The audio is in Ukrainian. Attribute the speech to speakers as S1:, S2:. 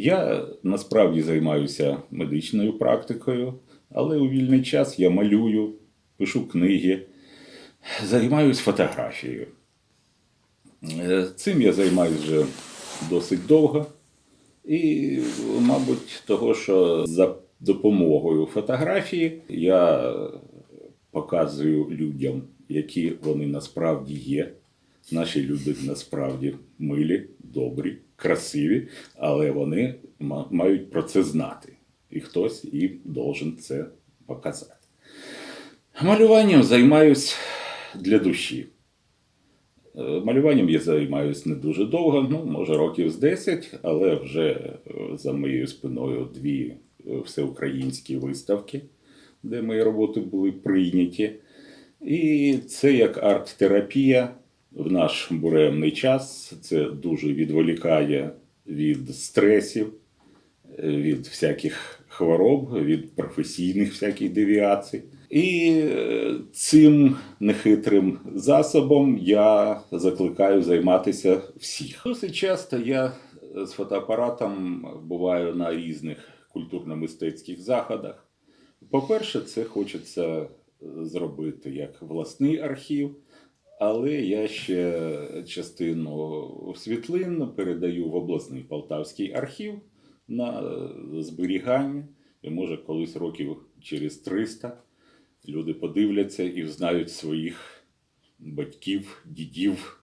S1: Я насправді займаюся медичною практикою, але у вільний час я малюю, пишу книги, займаюся фотографією. Е, Цим я займаюся вже досить довго. І, мабуть, того, що за допомогою фотографії я показую людям, які вони насправді є. Наші люди насправді милі, добрі, красиві, але вони мають про це знати. І хтось їм должен це показати. Малюванням займаюсь для душі. Е, Малюванням я займаюся не дуже довго, ну, може, років з 10, але вже е, за моєю спиною дві е, всеукраїнські виставки, де мої роботи були прийняті. І це як арт-терапія в наш буремний час. Це дуже відволікає від стресів, від всяких хвороб, від професійних всяких девіацій. І е, цим нехитрим засобом я закликаю займатися всіх. Досить часто я з фотоапаратом буваю на різних культурно-мистецьких заходах. По-перше, це хочеться зробити як власний архів, але я ще частину світлин передаю в обласний Полтавський архів на зберігання. І може колись років через 300 люди подивляться і знають своїх батьків, дідів,